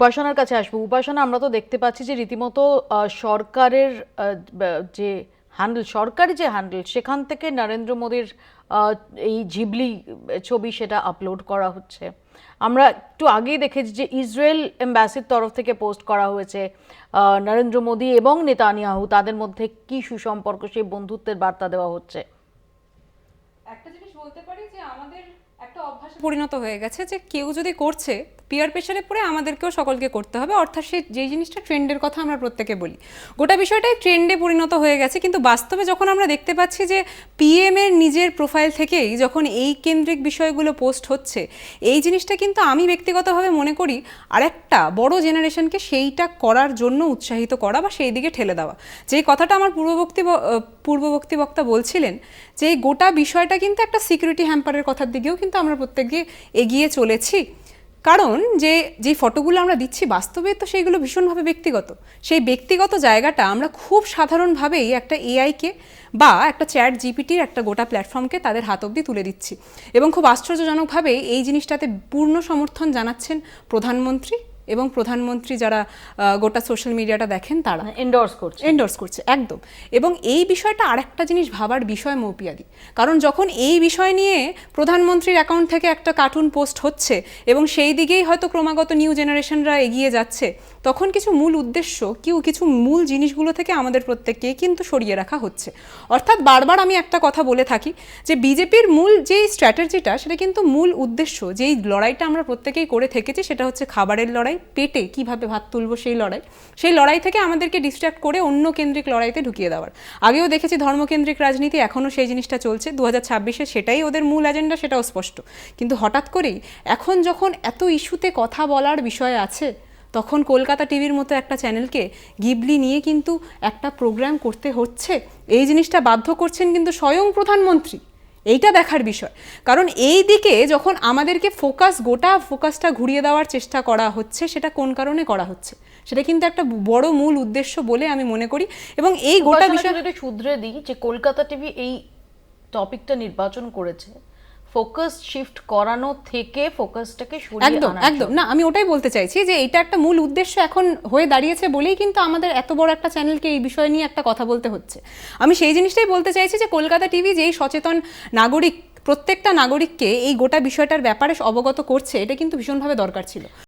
উপাসনার কাছে আসব। উপাসনা আমরা তো দেখতে পাচ্ছি যে রীতিমতো সরকারের যে হ্যান্ডেল সরকারি যে হ্যান্ডেল সেখান থেকে নরেন্দ্র মোদীর এই জিবলি ছবি সেটা আপলোড করা হচ্ছে। আমরা একটু আগেই দেখেছি যে ইসরায়েল এম্বাসির তরফ থেকে পোস্ট করা হয়েছে নরেন্দ্র মোদী এবং নেতানিয়াহু, তাদের মধ্যে কি সুসম্পর্ক, সেই বন্ধুত্বের বার্তা দেওয়া হচ্ছে। একটা জিনিস বলতে পারি যে আমাদের পরিণত হয়ে গেছে যে কেউ যদি করছে পিয়ার প্রেশারে পড়ে আমাদেরকেও সকলকে করতে হবে। অর্থাৎ সে যেই জিনিসটা ট্রেন্ডের কথা আমরা প্রত্যেকে বলি। গোটা বিষয়টাই ট্রেন্ডে পরিণত হয়ে গেছে, কিন্তু বাস্তবে যখন আমরা দেখতে পাচ্ছি যে পিএম এর নিজের প্রোফাইল থেকেই যখন এই কেন্দ্রিক বিষয়গুলো পোস্ট হচ্ছে, এই জিনিসটা কিন্তু আমি ব্যক্তিগতভাবে মনে করি আরেকটা বড় জেনারেশনকে সেইটা করার জন্য উৎসাহিত করা বা সেই দিকে ঠেলে দেওয়া। যেই কথাটা আমার পূর্ববর্তী পূর্ববর্তী বক্তা বলছিলেন যে এই গোটা বিষয়টা কিন্তু একটা সিকিউরিটি হ্যাম্পারের কথার দিকেও কিন্তু আমরা প্রত্যেকে এগিয়ে চলেছি। কারণ যে যে ফটোগুলো আমরা দিচ্ছি বাস্তবে তো সেইগুলো ভীষণভাবে ব্যক্তিগত। সেই ব্যক্তিগত জায়গাটা আমরা খুব সাধারণভাবেই একটা এআইকে বা একটা চ্যাট জিপিটির একটা গোটা প্ল্যাটফর্মকে তাদের হাত অব্দি তুলে দিচ্ছি। এবং খুব আশ্চর্যজনকভাবে এই জিনিসটাতে পূর্ণ সমর্থন জানাচ্ছেন প্রধানমন্ত্রী। এবং প্রধানমন্ত্রী যারা গোটা সোশ্যাল মিডিয়াটা দেখেন তারা এন্ডোর্স করছে। এন্ডোর্স করছে একদম। এবং এই বিষয়টা আরেকটা জিনিস ভাবার বিষয় মৌপিয়াদি। কারণ যখন এই বিষয় নিয়ে প্রধানমন্ত্রীর অ্যাকাউন্ট থেকে একটা কার্টুন পোস্ট হচ্ছে এবং সেই দিকেই হয়তো ক্রমাগত নিউ জেনারেশনরা এগিয়ে যাচ্ছে তখন কিছু মূল উদ্দেশ্য কেউ কিছু মূল জিনিসগুলো থেকে আমাদের প্রত্যেককে কিন্তু সরিয়ে রাখা হচ্ছে। অর্থাৎ বারবার আমি একটা কথা বলে থাকি যে বিজেপির মূল যেই স্ট্র্যাটেজিটা সেটা কিন্তু মূল উদ্দেশ্য যেই লড়াইটা আমরা প্রত্যেকেই করে থেকেছি সেটা হচ্ছে খাবারের লড়াই পেটে কীভাবে ভাত তুলব সেই লড়াই। সেই লড়াই থেকে আমাদেরকে ডিস্ট্র্যাক্ট করে অন্য কেন্দ্রিক লড়াইতে ঢুকিয়ে দেওয়ার। আগেও দেখেছি ধর্মকেন্দ্রিক রাজনীতি, এখনও সেই জিনিসটা চলছে। দু হাজার ছাব্বিশে সেটাই ওদের মূল এজেন্ডা সেটাও স্পষ্ট। কিন্তু হঠাৎ করেই এখন যখন এত ইস্যুতে কথা বলার বিষয় আছে, তখন কলকাতা টিভির মতো একটা চ্যানেলকে গিবলি নিয়ে কিন্তু একটা প্রোগ্রাম করতে হচ্ছে। এই জিনিসটা বাধ্য করছেন কিন্তু স্বয়ং প্রধানমন্ত্রী। এইটা দেখার বিষয়। কারণ এই দিকে যখন আমাদেরকে ফোকাস গোটা ফোকাসটা ঘুরিয়ে দেওয়ার চেষ্টা করা হচ্ছে সেটা কোন কারণে করা হচ্ছে? সেটা কিন্তু একটা বড় মূল উদ্দেশ্য বলে আমি মনে করি। এবং এই গোটা বিষয়টা শুধরে দিই যে কলকাতা টিভি এই টপিকটা নির্বাচন করেছে ফোকাস শিফট করানো থেকে ফোকাসটাকে সরিয়ে একদম একদম। না আমি ওটাই বলতে চাইছি যে এটা একটা মূল উদ্দেশ্য এখন হয়ে দাঁড়িয়েছে বলেই কিন্তু আমাদের এত বড় একটা চ্যানেলকে এই বিষয় নিয়ে একটা কথা বলতে হচ্ছে। আমি সেই জিনিসটাই বলতে চাইছি যে কলকাতা টিভি যেই সচেতন নাগরিক প্রত্যেকটা নাগরিককে এই গোটা বিষয়টার ব্যাপারে অবগত করছে এটা কিন্তু ভীষণভাবে দরকার ছিল।